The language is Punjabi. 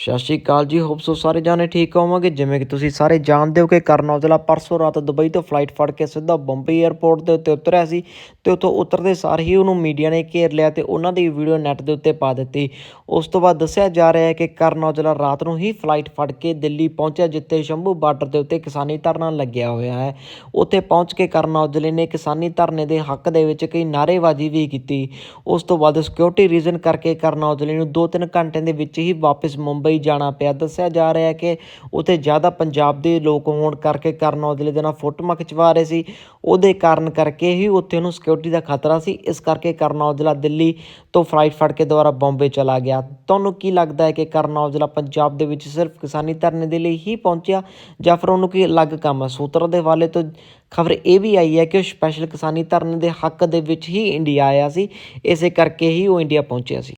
ਸਤਿ ਸ਼੍ਰੀ ਅਕਾਲ ਜੀ ਹੋਪ ਸੋ ਸਾਰੇ ਜਾਣੇ ਠੀਕ ਹੋਵੋਗੇ। ਜਿਵੇਂ ਕਿ ਤੁਸੀਂ ਸਾਰੇ ਜਾਣਦੇ ਹੋ ਕਿ ਕਰਨ ਔਜਲਾ ਪਰਸੋਂ ਰਾਤ ਦੁਬਈ ਤੋਂ ਫਲਾਈਟ ਫੜ ਕੇ ਸਿੱਧਾ ਬੰਬਈ 에ਅਰਪੋਰਟ ਦੇ ਉੱਤੇ ਉਤਰਿਆ ਸੀ ਤੇ ਉੱਥੋਂ ਉਤਰਦੇ ਸਾਰ ਹੀ ਉਹਨੂੰ ਮੀਡੀਆ ਨੇ ਘੇਰ ਲਿਆ ਤੇ ਉਹਨਾਂ ਦੀ ਵੀਡੀਓ ਨੈੱਟ ਦੇ ਉੱਤੇ ਪਾ ਦਿੱਤੀ। ਉਸ ਤੋਂ ਬਾਅਦ ਦੱਸਿਆ ਜਾ ਰਿਹਾ ਹੈ ਕਿ ਕਰਨ ਔਜਲਾ ਰਾਤ ਨੂੰ ਹੀ ਫਲਾਈਟ ਫੜ ਕੇ ਦਿੱਲੀ ਪਹੁੰਚਿਆ, ਜਿੱਥੇ ਸ਼ੰਭੂ ਬਾਰਡਰ ਦੇ ਉੱਤੇ ਕਿਸਾਨੀ ਧਰਨਾ ਲੱਗਿਆ ਹੋਇਆ ਹੈ। ਉੱਥੇ ਪਹੁੰਚ ਕੇ ਕਰਨ ਔਜਲੇ ਨੇ ਕਿਸਾਨੀ ਧਰਨੇ ਦੇ ਹੱਕ ਦੇ ਵਿੱਚ ਕਈ ਨਾਅਰੇਬਾਜ਼ੀ ਵੀ ਕੀਤੀ। ਉਸ ਤੋਂ ਬਾਅਦ ਸਿਕਿਉਰਿਟੀ ਰੀਜ਼ਨ ਕਰਕੇ ਕਰਨ ਔਜਲੇ ਨੂੰ 2-3 ਘੰਟੇ ਦੇ ਵਿੱਚ ਹੀ ਵਾਪਸ ਮੁੰਬਈ ਜਾਣਾ ਪਿਆ। ਦੱਸਿਆ ਜਾ ਰਿਹਾ ਹੈ ਕਿ ਉੱਥੇ ਜ਼ਿਆਦਾ ਪੰਜਾਬ ਦੇ ਲੋਕ ਹੋਣ ਕਰਕੇ ਕਰਨ ਔਜਲੇ ਦੇ ਨਾਲ ਫੋਟੋਆਂ ਖਿਚਵਾ ਰਹੇ ਸੀ। ਉਹਦੇ ਕਾਰਨ ਕਰਕੇ ਹੀ ਉੱਥੇ ਉਹਨੂੰ ਸਿਕਿਉਰਿਟੀ ਦਾ ਖਤਰਾ ਸੀ। ਇਸ ਕਰਕੇ ਕਰਨ ਔਜਲਾ ਦਿੱਲੀ ਤੋਂ ਫਲਾਈਟ ਫੜ ਕੇ ਦੁਬਾਰਾ ਬੰਬੇ ਚਲਾ ਗਿਆ। ਤੁਹਾਨੂੰ ਕੀ ਲੱਗਦਾ ਹੈ ਕਿ ਕਰਨ ਔਜਲਾ ਪੰਜਾਬ ਦੇ ਵਿੱਚ ਸਿਰਫ ਕਿਸਾਨੀ ਧਰਨੇ ਦੇ ਲਈ ਹੀ ਪਹੁੰਚਿਆ ਜਾਂ ਫਿਰ ਉਹਨੂੰ ਕੋਈ ਅਲੱਗ ਕੰਮ ਹੈ? ਸੂਤਰਾਂ ਦੇ ਹਵਾਲੇ ਤੋਂ ਖਬਰ ਇਹ ਵੀ ਆਈ ਹੈ ਕਿ ਉਹ ਸਪੈਸ਼ਲ ਕਿਸਾਨੀ ਧਰਨੇ ਦੇ ਹੱਕ ਦੇ ਵਿੱਚ ਹੀ ਇੰਡੀਆ ਆਇਆ ਸੀ। ਇਸੇ ਕਰਕੇ ਹੀ ਉਹ ਇੰਡੀਆ ਪਹੁੰਚਿਆ ਸੀ।